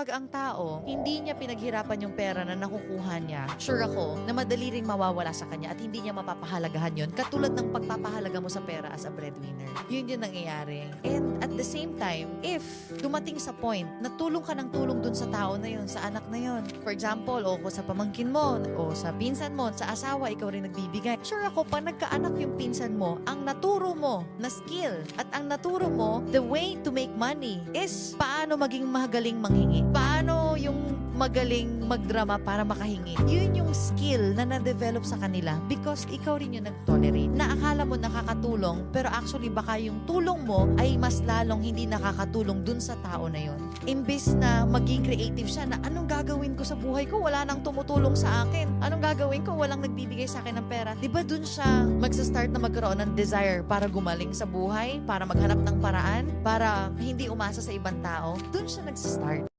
pag ang tao, hindi niya pinaghirapan yung pera na nakukuha niya, sure ako na madali ring mawawala sa kanya at hindi niya mapapahalagahan yun katulad ng pagpapahalaga mo sa pera as a breadwinner. Yun yung nangyayari. And at the same time, if dumating sa point na tulong ka ng tulong dun sa tao na yun, sa anak na yun, for example, o sa pamangkin mo, o sa pinsan mo, sa asawa, ikaw rin nagbibigay. Sure ako, pag nagkaanak yung pinsan mo, ang naturo mo na skill at ang naturo mo, the way to make money is paano maging magaling manghingi. Paano yung magaling magdrama para makahingi. Yun yung skill na na-develop sa kanila because ikaw rin yung nag-tolerate. Na akala mo nakakatulong, pero actually baka yung tulong mo ay mas lalong hindi nakakatulong dun sa tao na yun. Imbis na maging creative siya na anong gagawin ko sa buhay ko? Wala nang tumutulong sa akin. Anong gagawin ko? Walang nagbibigay sa akin ng pera. Di ba dun siya magsa-start na magkaroon ng desire para gumaling sa buhay, para maghanap ng paraan, para hindi umasa sa ibang tao? Dun siya nagsa-start.